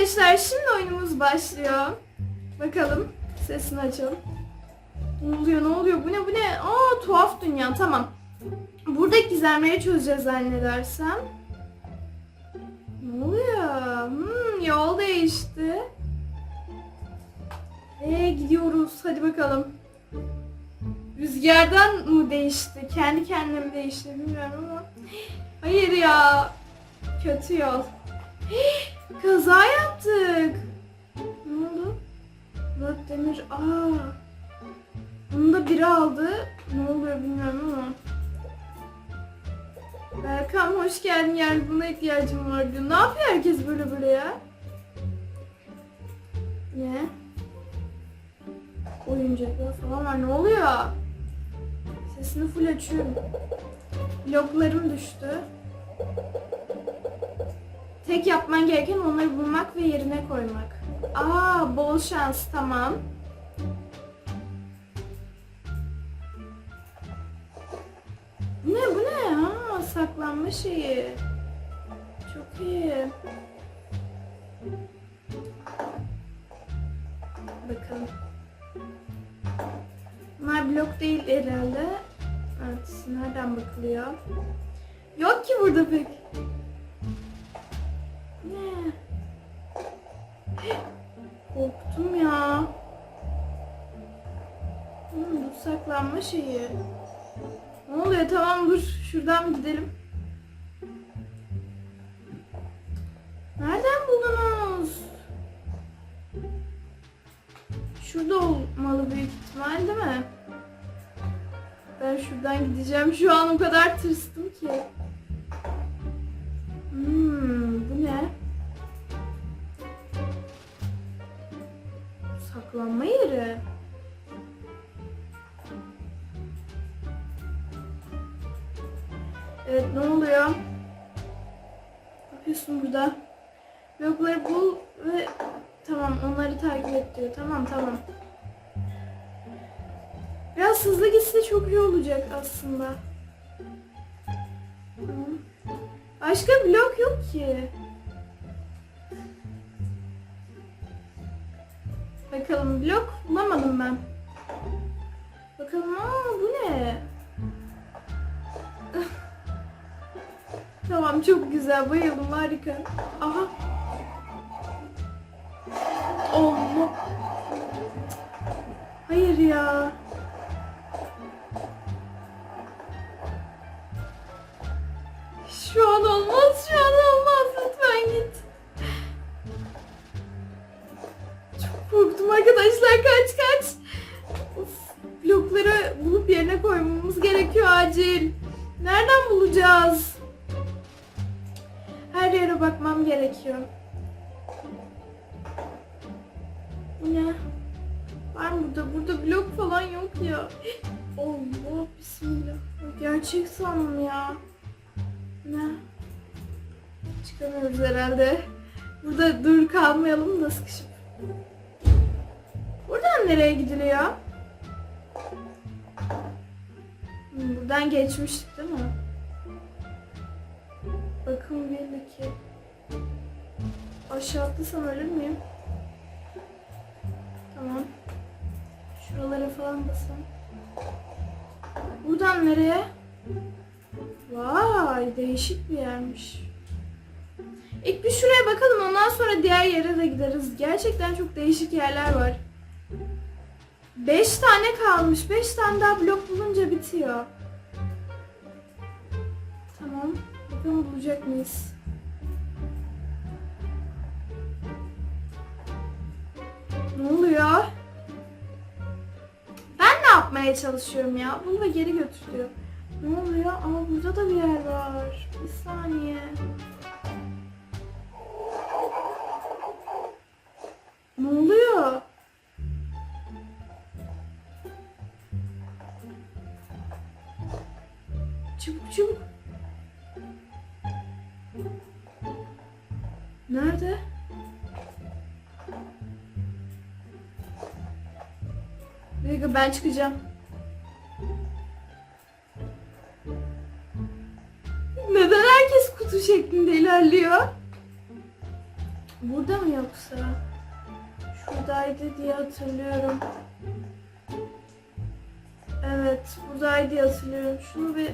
arkadaşlar şimdi oyunumuz başlıyor. Bakalım sesini açalım. Ne oluyor ne oluyor bu ne bu ne? Aa tuhaf dünya tamam. Buradaki gizemleri çözeceğiz zannedersem. Ne oluyor? Hmm, yol değişti. Ee gidiyoruz hadi bakalım. Rüzgardan mı değişti? Kendi kendine mi değişti bilmiyorum ama. Hayır ya. Kötü yol. Kaza yaptık. Ne oldu? Murat Demir. Aa. Bunu da biri aldı. Ne oluyor bilmiyorum ama. Berkan hoş geldin. Yardımına ihtiyacım var diyor. Ne yapıyor herkes böyle böyle ya? Ne? Oyuncaklar falan var. Ne oluyor? Sesini full açıyorum. Bloklarım düştü. Tek yapman gereken onları bulmak ve yerine koymak. Aa, bol şans tamam. Ne bu ne? Ha, saklanma şeyi. Çok iyi. Bakalım. Bunlar blok değil herhalde. Evet, nereden bakılıyor? Yok ki burada pek. Saklanma şeyi. Ne oluyor? Tamam dur. Şuradan gidelim. Nereden buldunuz? Şurada olmalı büyük ihtimal değil mi? Ben şuradan gideceğim. Şu an o kadar tırstım ki. Yapıyorsun burada? Blokları bul ve tamam onları takip et diyor. Tamam tamam. Biraz hızlı gitse çok iyi olacak aslında. Başka blok yok ki. Bakalım blok bulamadım ben. Bakalım aa bu ne? Tamam çok güzel bayıldım harika. Aha. Allah. Hayır ya. Şu an olmaz, şu an olmaz. Lütfen git. Çok korktum arkadaşlar. Kaç kaç. Blokları bulup yerine koymamız gerekiyor acil. Nereden bulacağız? Her yere bakmam gerekiyor. Bu ne? Var mı burada? Burada blok falan yok ya. Allah bismillah. Gerçek sandım ya. Ne? Çıkamıyoruz herhalde. Burada dur kalmayalım da sıkışıp. Buradan nereye gidiliyor? Hmm, Buradan geçmiştik değil mi? Bakın belli ki. Aşağı atlasam ölür müyüm? Tamam. Şuralara falan basın. Buradan nereye? Vay değişik bir yermiş. İlk bir şuraya bakalım ondan sonra diğer yere de gideriz. Gerçekten çok değişik yerler var. 5 tane kalmış. 5 tane daha blok bulunca bitiyor. Tamam. Bakalım bulacak mıyız? Ne oluyor? Ben ne yapmaya çalışıyorum ya? Bunu da geri götürüyor. Ne oluyor? Ama burada da bir yer var. Bir saniye. Ne oluyor? Çabuk çabuk. Nerede? Bir dakika ben çıkacağım. Neden herkes kutu şeklinde ilerliyor? Burada mı yoksa? Şuradaydı diye hatırlıyorum. Evet, buradaydı hatırlıyorum. Şunu bir...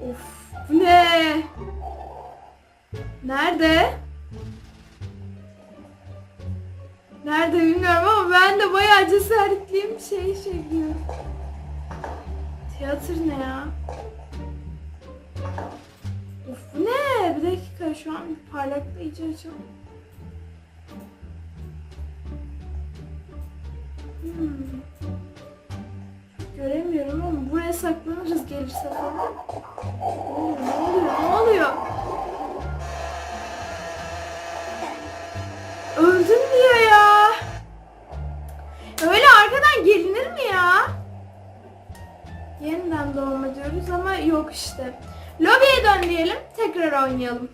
Of, ne? Nerede? Nerede bilmiyorum ama ben de bayağı cesaretliyim şey diyorum. Tiyatro ne ya? Of bu ne? Bir dakika şu an bir parlaklayıcı açalım. Hmm. Buraya saklanırız gelirse falan. Ne oluyor? Ne oluyor? Öldüm diyor ya. Öyle arkadan gelinir mi ya? Yeniden doğma diyoruz ama yok işte. Lobiye dön diyelim. Tekrar oynayalım.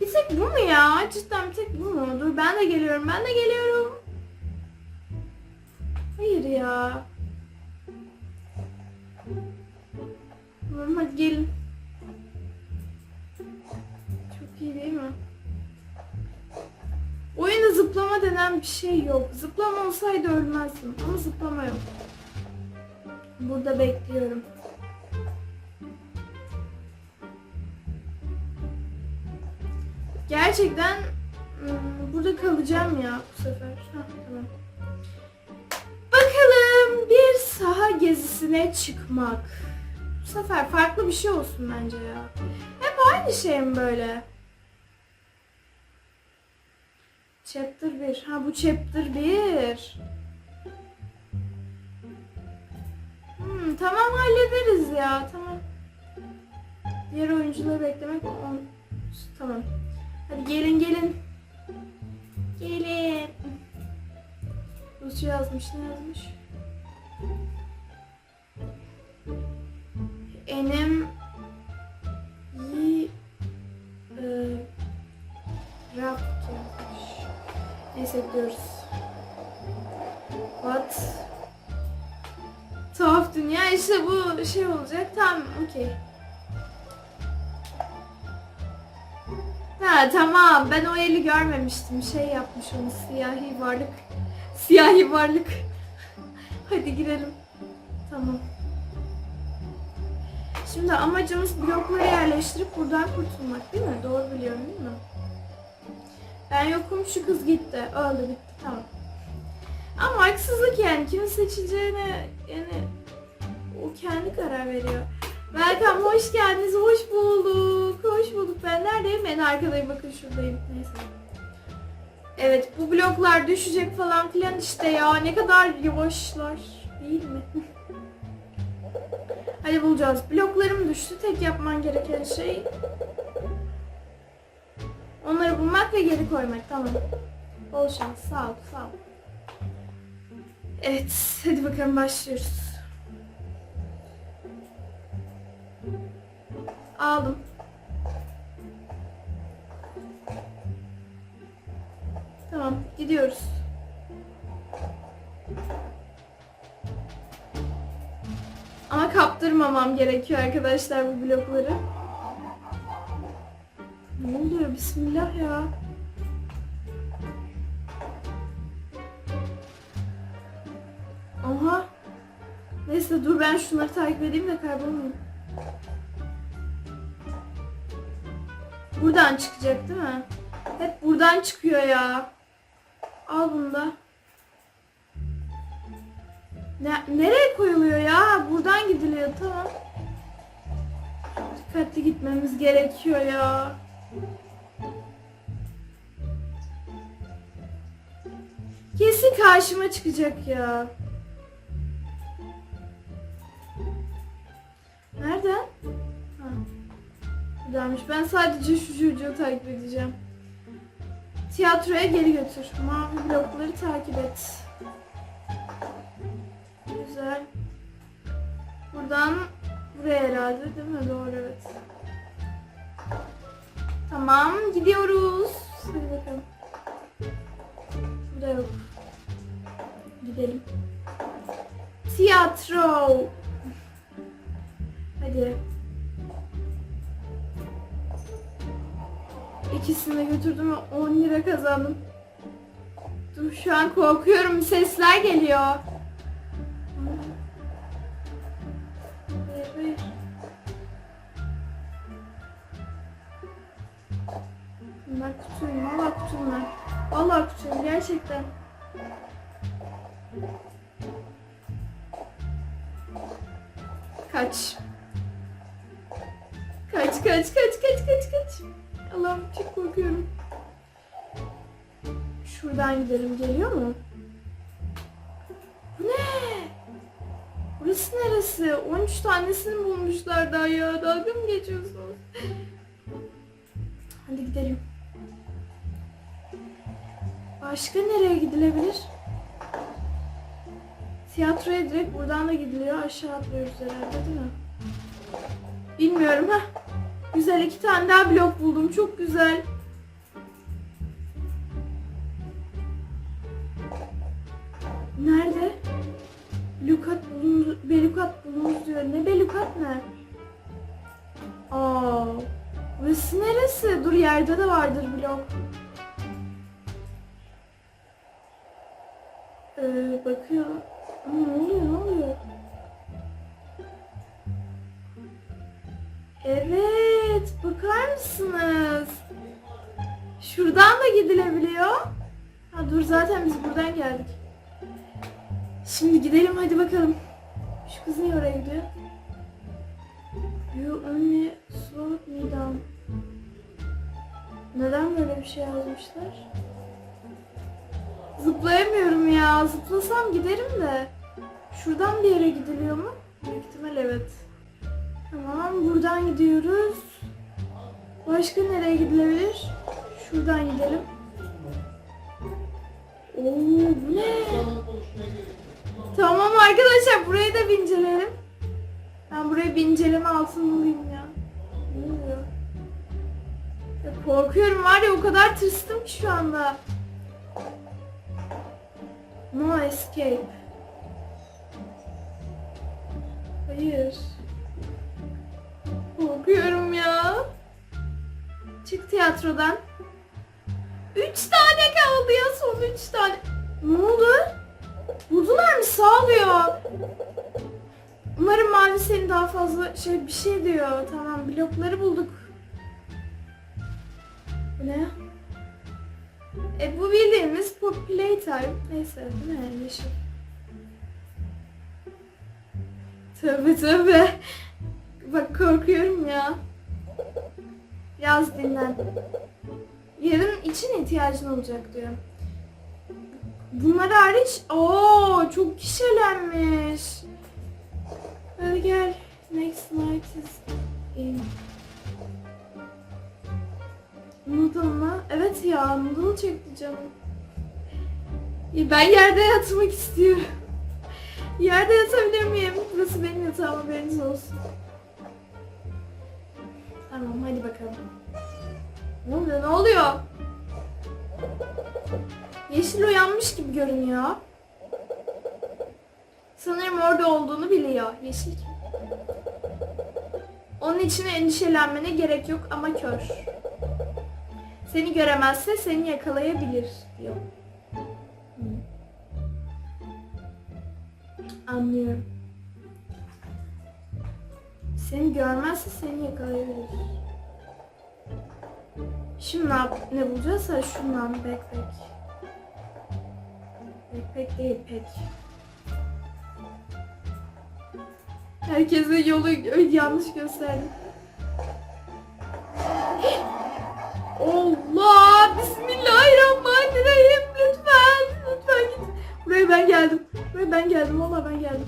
Bir tek bu mu ya? Cidden bir tek bu mu? Dur ben de geliyorum. Ben de geliyorum. Hayır ya. Tamam hadi gelin. Çok iyi değil mi? Oyunda zıplama denen bir şey yok. Zıplama olsaydı ölmezdim ama zıplama yok. Burada bekliyorum. Gerçekten ım, burada kalacağım ya bu sefer. Hah, tamam. Bakalım bir saha gezisine çıkmak. Bu sefer farklı bir şey olsun bence ya. Hep aynı şey mi böyle? Chapter 1. Ha bu chapter 1. Hmm, tamam hallederiz ya. Tamam. Diğer oyuncuları beklemek on... Tamam. Hadi gelin gelin. Gelin. Rusça yazmış ne yazmış? Bu şey olacak. Tamam okey. Ha tamam ben o eli görmemiştim. Şey yapmış onu siyahi varlık. Siyahi varlık. Hadi girelim. Tamam. Şimdi amacımız blokları yerleştirip buradan kurtulmak değil mi? Doğru biliyorum değil mi? Ben yokum şu kız gitti. Öldü bitti tamam. Ama haksızlık yani kimin seçileceğine yani o kendi karar veriyor. Welcome hoş geldiniz hoş bulduk hoş bulduk ben neredeyim en arkadayım bakın şuradayım neyse. Evet bu bloklar düşecek falan filan işte ya ne kadar yavaşlar değil mi? Hadi bulacağız. Bloklarım düştü. Tek yapman gereken şey onları bulmak ve geri koymak. Tamam. Bol şans. Sağ ol. Sağ ol. Evet. Hadi bakalım başlıyoruz. Aldım. Tamam. Gidiyoruz. Ama kaptırmamam gerekiyor arkadaşlar bu blokları. Ne oluyor? Bismillah ya. Aha. Neyse dur ben şunları takip edeyim de kaybolmayayım. Buradan çıkacak değil mi? Hep buradan çıkıyor ya. Al bunu da. Ne, nereye koyuluyor ya? Buradan gidiliyor tamam. Dikkatli gitmemiz gerekiyor ya. Kesin karşıma çıkacak ya. Nereden? Buradaymış. Ben sadece şu çocuğu takip edeceğim. Tiyatroya geri götür. Mavi blokları takip et. Güzel. Buradan buraya herhalde değil mi? Doğru evet. Tamam gidiyoruz. Hadi bakalım. Burada yok. Gidelim. Tiyatro. Hadi. Merkezine götürdüm ve 10 lira kazandım. Dur şu an korkuyorum. Sesler geliyor. Hayır. Bunlar kutuyum. Valla kutuyum ben. Valla kutuyum gerçekten. Kaç. Kaç kaç kaç kaç kaç kaç. Allah'ım çok korkuyorum. Şuradan gidelim geliyor mu? Bu ne? Burası neresi? 13 tanesini bulmuşlar daha ya. Dalga mı geçiyorsunuz? Hadi gidelim. Başka nereye gidilebilir? Tiyatroya direkt buradan da gidiliyor. Aşağı atlıyoruz herhalde değil mi? Bilmiyorum ha. Güzel iki tane daha blok buldum. Çok güzel. Nerede? Lukat bulundu, belukat bulundu diyor. Ne belukat ne? Aa, burası neresi? Dur yerde de vardır blok. Ee, bakıyorum. Aa, ne oluyor mısınız? Şuradan da gidilebiliyor. Ha dur zaten biz buradan geldik. Şimdi gidelim hadi bakalım. Şu kız niye oraya gidiyor? You only slowed me down. Neden böyle bir şey yazmışlar? Zıplayamıyorum ya. Zıplasam giderim de. Şuradan bir yere gidiliyor mu? Büyük ihtimal evet. Tamam buradan gidiyoruz. Başka nereye gidilebilir? Şuradan gidelim. Oo bu ne? Tamam arkadaşlar burayı da bir inceleyelim. Ben buraya bir inceleme altın bulayım ya. Ya korkuyorum var ya o kadar tırstım ki şu anda. No escape. Hayır. Korkuyorum ya. Çık tiyatrodan. Üç tane kaldı ya son üç tane. Ne oldu? Buldular mı? Sağlıyor. Umarım mavi seni daha fazla şey bir şey diyor. Tamam blokları bulduk. Bu ne? E bu bildiğimiz pop playtime. Neyse değil mi? Yeşil. Tövbe tövbe. Bak korkuyorum ya. Yaz dinlen. Yarın için ihtiyacın olacak diyor. Bunlar hariç ooo çok kişilenmiş. Hadi gel. Next night is in. Noodle mı? Evet ya noodle çekti canım. Ben yerde yatmak istiyorum. Yerde yatabilir miyim? Burası benim yatağım haberiniz olsun. Tamam hadi bakalım. Ne oluyor ne oluyor? Yeşil uyanmış gibi görünüyor. Sanırım orada olduğunu biliyor. Yeşil kim? Onun için endişelenmene gerek yok ama kör. Seni göremezse seni yakalayabilir diyor. Anlıyorum. Seni görmezse seni yakalayabilir. Şimdi ne, ne bulacağız? Şundan backpack. Backpack değil pek. Herkese yolu yanlış gösterdim. Allah! Bismillahirrahmanirrahim. Lütfen. Lütfen git. Buraya ben geldim. Buraya ben geldim. Valla ben geldim.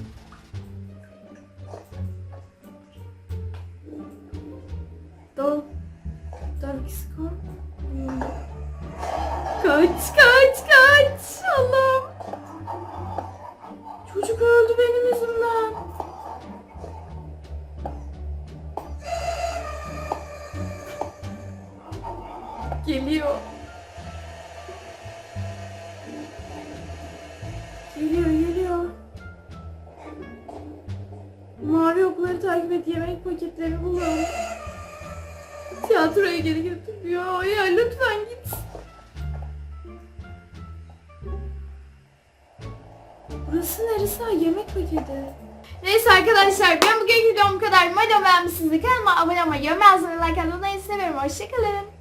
Geliyor. Geliyor geliyor. Mavi okları takip et yemek paketlerini bulalım. tiyatroya geri götürüyor. Ya lütfen git. Burası neresi? Ha, yemek paketi. Neyse arkadaşlar ben bugün videom bu kadar. Madem beğenmişsiniz kanalıma abone olmayı, yorum yazmayı, like atmayı seviyorum. Hoşçakalın.